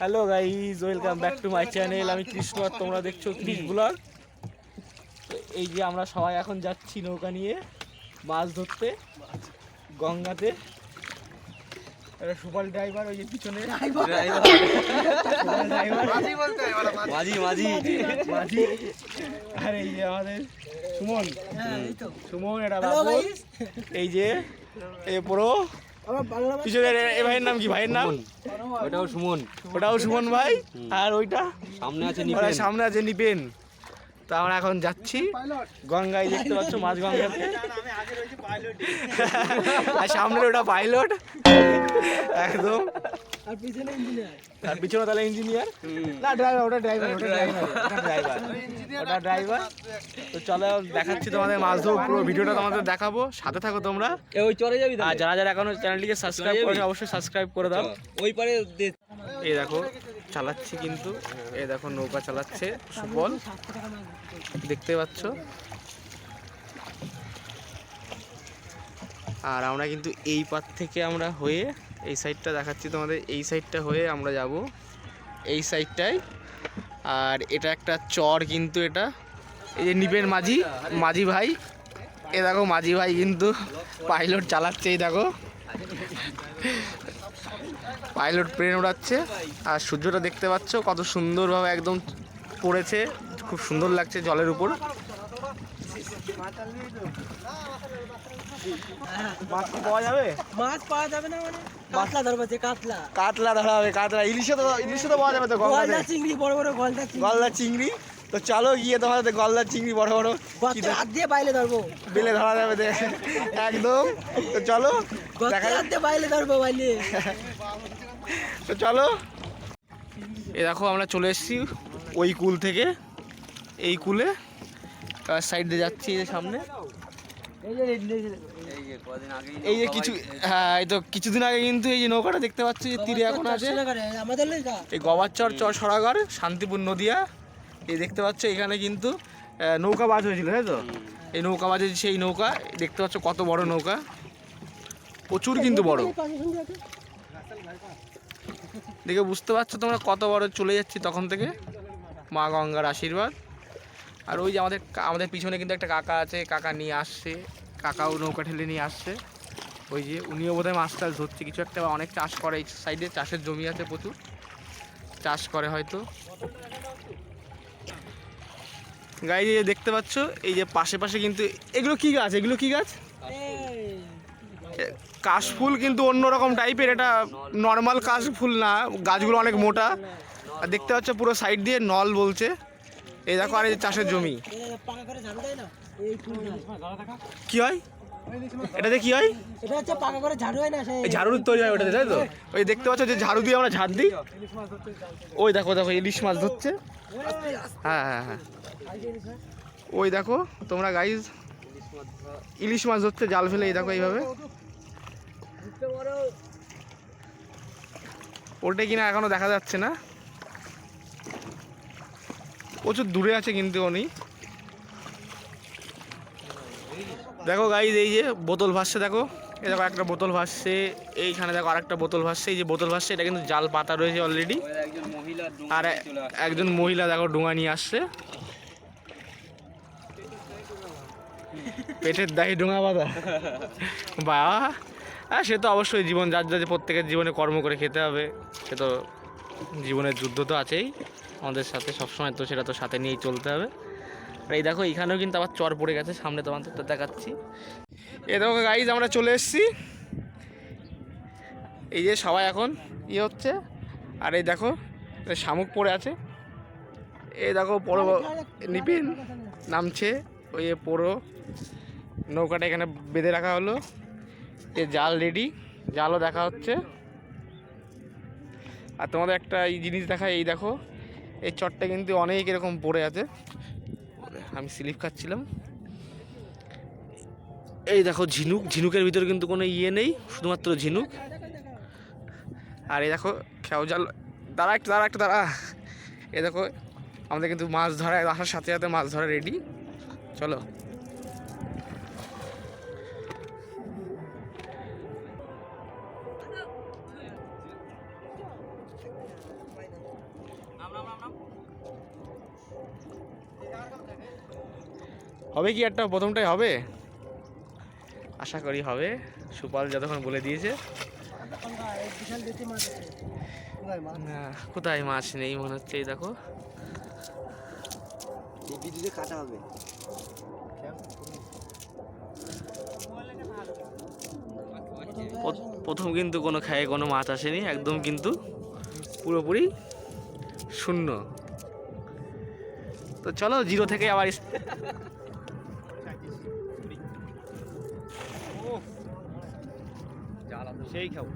Hello guys welcome back to my channel আমি কৃষ্ণ আর তোমরা দেখছ ক্রিস ব্লগ এই যে আমরা সবাই এখন যাচ্ছি নৌকা নিয়ে মাছ ধরতে গঙ্গাতে। একটা সুপার ড্রাইভার ওই যে পিছনে। ড্রাইভার মাঝি। মাঝি মাঝি। আর এই যে আমাদের সুমন। সুমন এটা বাবু। এই যে এ পুরো পিছনে এ- এ ভাইয়ের নাম কি? ভাইয়ের নাম? ওটাও সুমন। ওটাও সুমন ভাই? আর ওইটা? সামনে আছে সামনে আছে নিপেন। তো আমরা এখন যাচ্ছি। গঙ্গায় দেখতে পাচ্ছ মাছ গঙ্গাতে আর সামনে ওটা পাইলট। একদম। আর পিছনে ইঞ্জিনিয়ার আর পিছনে তাহলে ইঞ্জিনিয়ার না ড্রাইভার ওটা ড্রাইভার ওটা ড্রাইভার ওটা ড্রাইভার ওটা ড্রাইভার তো চলো দেখাচ্ছি তোমাদের মাছ ধর পুরো ভিডিওটা তোমাদের দেখাবো। সাথে থাকো তোমরা। ওই চলে যাবি আর যারা যারা এখনও চ্যানেলটিকে সাবস্ক্রাইব করেনি অবশ্যই সাবস্ক্রাইব করে দাও। ওই পারে এই দেখো। চালাচ্ছি কিন্তু। এ দেখো, নৌকা চালাচ্ছে সুবল। দেখতে পাচ্ছ? আর আমরা কিন্তু এই পার থেকে আমরা হয়ে এই সাইডটা দেখাচ্ছি তোমাদের। এই সাইডটা হয়ে আমরা যাব এই সাইডটায়। আর এটা একটা চর কিন্তু এটা। এই যে নিপের মাঝি মাঝি ভাই। এ দেখো, মাঝি ভাই কিন্তু পাইলট চালাচ্ছে, এই দেখো। Pilot plane উড়াচ্ছে। আর সূর্যটা দেখতে পাচ্ছ কত সুন্দরভাবে একদম পড়েছে। খুব সুন্দর লাগছে জলের উপর। মাছ পাওয়া যাবে? মাছ পাওয়া যাবে না মানে। কাতলা কাতলা। কাতলা ধরা হবে কাতলা। ইলিশে তো ইলিশে তো পাওয়া যাবে তো গলদা চিংড়ি বড় বড় গলদা গলদা চিংড়ি? তো চলো গিয়ে গলদা চিংড়ি বড় বড় হাত দিয়ে বাইলে ধরবো। বেলে ধরা যাবে দেখ একদম। তো চলো দেখা বাইলে ধরবো বাইলে। তো চলো। এ দেখো, আমরা চলে এসেছি ওই কুল থেকে। এই কুলে। তার সাইড দিয়ে যাচ্ছি এই সামনে। এই যে কিছু হ্যাঁ এই তো কিছুদিন আগে কিন্তু এই যে নৌকাটা দেখতে পাচ্ছি যে তীরে এখন আছে। এই গবারচর চর সরাগর, শান্তিপুর নদিয়া। এই দেখতে পাচ্ছ এখানে কিন্তু নৌকা বাজ হয়েছিল, তাই তো? এই নৌকা বাজে সেই নৌকা। দেখতে পাচ্ছ কত বড় নৌকা। প্রচুর কিন্তু বড়। দেখে বুঝতে পারছ তোমরা কত বড় চলে যাচ্ছি তখন থেকে? মা গঙ্গার আশীর্বাদ। আর ওই যে আমাদের আমাদের পিছনে কিন্তু একটা কাকা আছে, কাকা নিয়ে আসছে। কাকাও নৌকা ঠেলে নিয়ে আসছে। ওই যে উনিও বোধহয় মাছ টাছ ধরছে, কিছু একটা অনেক চাষ করে এই সাইডে চাষের জমি আছে প্রচুর। চাষ করে হয়তো। গাই যে দেখতে পাচ্ছ, এই যে পাশে পাশে কিন্তু, এগুলো কি গাছ? এগুলো কি গাছ? কাশফুল কিন্তু অন্যরকম টাইপের এটা নর্মাল কাশফুল না, গাছগুলো অনেক মোটা। আর দেখতে পাচ্ছ পুরো সাইড দিয়ে নল বলছে। এই দেখো, আর এই চাষের জমি। কি হয়? এটাতে কি হয়? ঝাড়ু ঝাড়ু তৈরি হয় ওটাতে, তাই তো? ওই দেখতে পাচ্ছ যে ঝাড়ু দিয়ে আমরা ঝাড় দিই। ওই দেখো দেখো ইলিশ মাছ ধরছে। হ্যাঁ হ্যাঁ হ্যাঁ। ওই দেখো, তোমরা গাইজ ইলিশ মাছ ধরছে, জাল ফেলে, এই দেখো এইভাবে। ওটা কিনা এখনও দেখা যাচ্ছে না। প্রচুর দূরে আছে কিন্তু উনি। দেখো গাইজ এই যে বোতল ভাসছে, দেখো। এই দেখো একটা বোতল ভাসছে, এইখানে দেখো আরেকটা বোতল ভাসছে, এই যে বোতল ভাসছে, এটা কিন্তু জাল পাতা রয়েছে অলরেডি আর। একজন মহিলা দেখো ডোঙা নিয়ে আসছে। পেটের দাহি ডোঙা বাঁধা। বা হ্যাঁ সে তো অবশ্যই জীবন যার যার প্রত্যেকের জীবনে কর্ম করে খেতে হবে সে তো জীবনের যুদ্ধ তো আছেই। আমাদের সাথে সবসময় তো সেটা তো সাথে নিয়েই চলতে হবে। আর এই দেখো এখানেও কিন্তু আবার চর পড়ে গেছে সামনে তোমাদের তো দেখাচ্ছি। এ দেখো গাইজ আমরা চলে এসেছি। এই যে সবাই এখন ইয়ে হচ্ছে আর এই দেখো শামুক পড়ে আছে। এই দেখো পড়ো নিপিন নামছে ওই পোড়ো নৌকাটা এখানে বেঁধে রাখা হলো। এ জাল রেডি জালও দেখা হচ্ছে। আর তোমাদের একটা এই জিনিস দেখা এই দেখো, এই চটটা কিন্তু অনেক এরকম পড়ে আছে। আমি স্লিপ খাচ্ছিলাম। এই দেখো ঝিনুক, ঝিনুকের ভিতরে কিন্তু কোনো ইয়ে নেই, শুধুমাত্র ঝিনুক। আর এই দেখো খেয়াও জাল, দাঁড়া একটা দাঁড়া একটা, দাঁড়া। এ দেখো, আমাদের কিন্তু মাছ ধরা, আসার সাথে সাথে মাছ ধরা রেডি চলো। হবে কি একটা? প্রথমটাই হবে? আশা করি হবে। সুপাল যতক্ষণ বলে দিয়েছে। কোথায় মাছ নেই মনে হচ্ছে এই দেখো। কাটা হবে প্রথম কিন্তু কোনো খায়ে কোনো মাছ আসেনি, একদম কিন্তু পুরোপুরি শূন্য। তো চলো জিরো থেকে আবার সেই খাও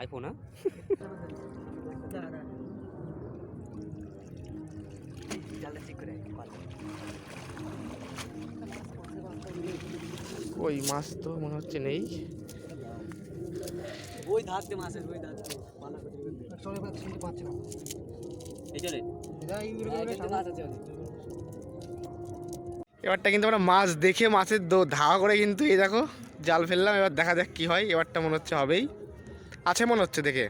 আইফোন ওই মাছ তো মনে হচ্ছে নেই। ওই ধারতে মাছের ওই না এই চলে এবারটা কিন্তু আমরা মাছ দেখে মাছের দো ধাওয়া করে কিন্তু এই দেখো জাল ফেললাম এবার দেখা যাক কি হয় এবারটা মনে হচ্ছে হবেই। আছে মনে হচ্ছে দেখে।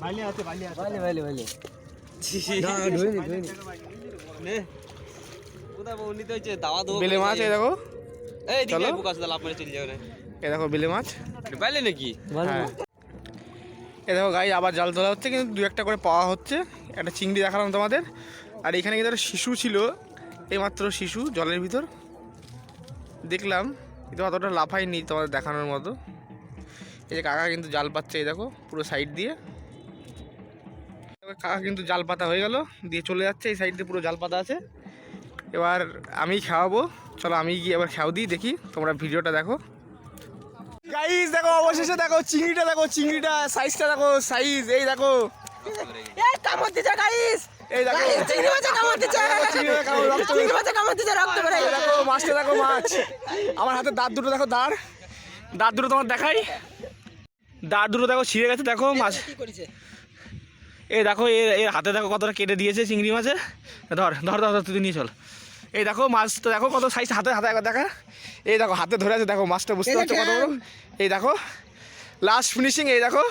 বাইলে আছে বাইলে আছে। বাইলে বাইলে বাইলে। বেলে মাছ এই দেখো। এই দিকে বুক আসলে লাভ মেরে চলে যাবে এই দেখো বেলে মাছ। বাইলে নাকি? হ্যাঁ। এ দেখো গাই আবার জাল তোলা হচ্ছে কিন্তু দু একটা করে পাওয়া হচ্ছে। একটা চিংড়ি দেখালাম তোমাদের। আর এখানে কিন্তু একটা শিশু ছিল এইমাত্র শিশু জলের ভিতর। দেখলাম কিন্তু অতটা লাফায়নি তোমাদের দেখানোর মতো। এই যে কাকা কিন্তু জাল পাচ্ছে এই দেখো পুরো সাইড দিয়ে। কাকা কিন্তু জাল পাতা হয়ে গেল দিয়ে চলে যাচ্ছে এই সাইড দিয়ে পুরো জাল পাতা আছে। এবার আমি খাওয়াবো চলো আমি গিয়ে এবার খাও দিই দেখি তোমরা ভিডিওটা দেখো। গাইস দেখো অবশেষে দেখো চিংড়িটা দেখো চিংড়িটা সাইজটা দেখো সাইজ এই দেখো। এই কামড় দিছে গাইস এই দেখো। চিংড়ি মাছে কামড় দিছে চিংড়ি মাছে কামড়, চিংড়ি মাছে কামড় দিছে রক্ত বের। এই দেখো মাছটা দেখো মাছ। আমার হাতে দাঁত দুটো দেখো দাঁড়। দাঁত দুটো তোমার দেখাই। দাঁত দুটো দেখো ছিঁড়ে গেছে দেখো মাছ। কি করেছে? এই দেখো এর এর হাতে দেখো কতটা কেটে দিয়েছে চিংড়ি মাছে। ধর ধর ধর তুই নিয়ে চল। এই দেখো মাছটা দেখো কত সাইজ হাতে হাতে একবার দেখা। এই দেখো হাতে ধরে আছে দেখো মাছটা বুঝতে পারছ কত। বড়। এই দেখো লাস্ট ফিনিশিং এই দেখো।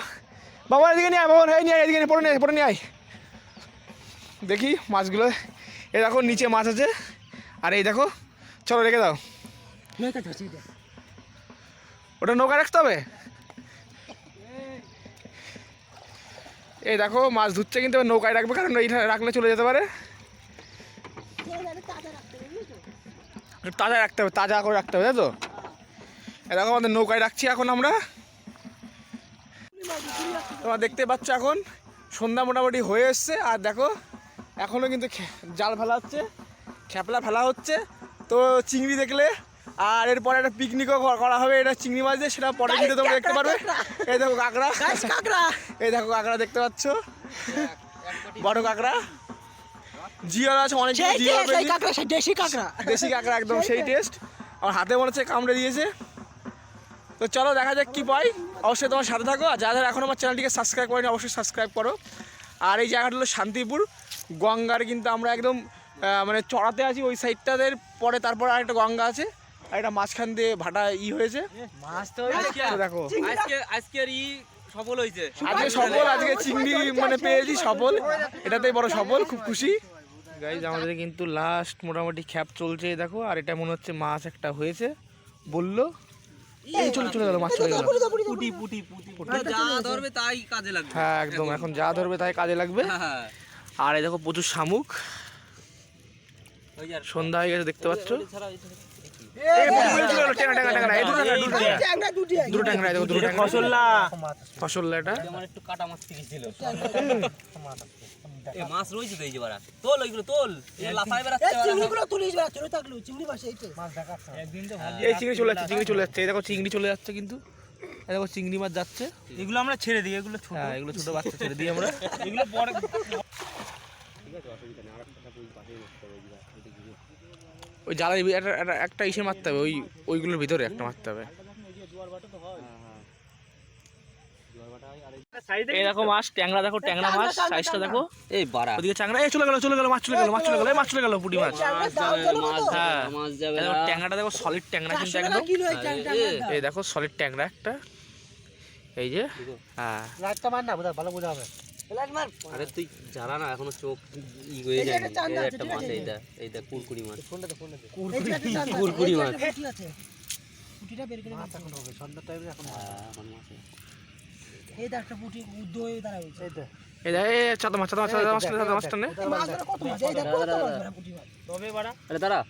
বাবা এদিকে নিয়ে আয় বাবা এই নিয়ে এদিকে নিয়ে পড়ে নিয়ে পড়ে নিয়ে আয়। দেখি মাছগুলো। এই দেখো নিচে মাছ আছে। আর এই দেখো চলো রেখে দাও। ওটা নৌকা রাখতে হবে? এই দেখো, মাছ ধুচ্ছে কিন্তু নৌকায় রাখবে, কারণ এইটা রাখলে চলে যেতে পারে। তাজা রাখতে হবে, তাজা করে রাখতে হবে, তাই তো? এই দেখো, আমাদের নৌকায় রাখছি এখন আমরা। তোমরা দেখতে পাচ্ছ এখন, সন্ধ্যা মোটামুটি হয়ে এসছে, আর দেখো এখনও কিন্তু জাল ফেলা হচ্ছে, খেপলা ফেলা হচ্ছে। তো চিংড়ি দেখলে আর এরপরে একটা পিকনিকও করা হবে এটা চিংড়ি মাছ দিয়ে সেটা পরে কিন্তু তোমরা দেখতে পারবে। এই দেখো কাঁকড়া। কাকড়া। এই দেখো কাঁকড়া দেখতে পাচ্ছ। বড় কাঁকড়া। জিওর আছে অনেক সেই দেশি কাকড়া। দেশি কাঁকড়া একদম সেই টেস্ট আমার হাতে মনে হচ্ছে কামড়ে দিয়েছে। তো চলো দেখা যাক কি পাই। অবশ্যই তোমার সাথে থাকো। আর যারা যারা এখন আমার চ্যানেলটিকে সাবস্ক্রাইব করেনি অবশ্যই সাবস্ক্রাইব করো। আর এই জায়গাটা হলো শান্তিপুর। গঙ্গার কিন্তু আমরা একদম মানে চড়াতে আছি ওই সাইডটাদের পরে তারপরে আরেকটা গঙ্গা আছে। আর একটা মাঝখান দিয়ে ভাটা ই হয়েছে। মাছ তো দেখো। আজকে আজকের ই সফল হয়েছে। আজকে সফল আজকে চিংড়ি মানে পেয়েছি সফল। এটাতেই বড় সফল খুব খুশি। গাইজ আমাদের কিন্তু লাস্ট মোটামুটি খ্যাপ চলছে এই দেখো আর এটা মনে হচ্ছে মাছ একটা হয়েছে। বলল এই চলে চলে গেল মাছ চলে গেল। পুটি পুটি পুটি। যা ধরবে তাই কাজে লাগবে। হ্যাঁ একদম এখন যা ধরবে তাই কাজে লাগবে। হ্যাঁ আর এই দেখো প্রচুর শামুক। সন্ধ্যা হয়ে গেছে দেখতে পাচ্ছ? চিংড়ি চলে যাচ্ছে দেখো চিংড়ি চলে যাচ্ছে কিন্তু দেখো চিংড়ি মাছ যাচ্ছে এগুলো আমরা। ছেড়ে দিই এগুলো ছোট এগুলো ছোট বাচ্চা ছেড়ে দিই আমরা এগুলো পরে ওই জালের ভি- একটা একটা- একটা ইসে মারতে হবে ওই ওইগুলোর ভিতরে একটা মারতে হবে। এই দেখো মাছ ট্যাংরা দেখো ট্যাংরা মাছ সাইজটা দেখো। এই বাড়া। ওদিকে চাংরা এই চলে গেল চলে গেল মাছ চলে গেল মাছ চলে গেল মাছ চলে গেল পুটি মাছ। হ্যাঁ। ট্যাংরাটা দেখো সলিড ট্যাংরা কিন্তু একদম। এই দেখো সলিড ট্যাংরা একটা। এই যে হ্যাঁ। লাইটটা মার না বোধ ভালো বোঝা হবে। আরে তুই জানা না এখনও চোখ ই হয়ে এই যায় একটা একটা মাছ এইটা এইটা কুরকুরি মাছ। ফোনটা তো ফোনটা কুরকুরি মাছ। পুঁটি পুঁটিটা বের করে মাছ এখন হবে। সন্ধ্যা টাইমে এখন হ্যাঁ, এখন মাছ। এই দেখ একটা পুঁটি উদ্দ হয়ে দাঁড়ায় এই দেখ এই দেখ এই চাদা মাছ চাদা মাছ চাদা মাছ চাদা মাছ টানে এই কত এই দেখ কত মাছ মাছ। তবে বাড়া। আরে দাঁড়া।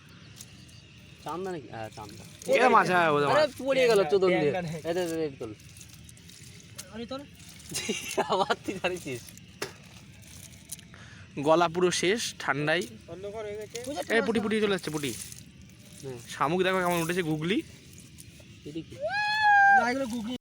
চান্দা নাকি? হ্যাঁ চান্দা। এ মাছ হ্যাঁ ওদের আরে পড়ে গেল চোদন দিয়ে। এই দে, দে, দে, তোল। আরে তোর আবার তুই দাঁড়িয়েছিস গলা পুরো শেষ ঠান্ডাই। এই পুটি পুটি চলে যাচ্ছে পুটি। শামুক দেখো কেমন উঠেছে গুগলি। গুগলি।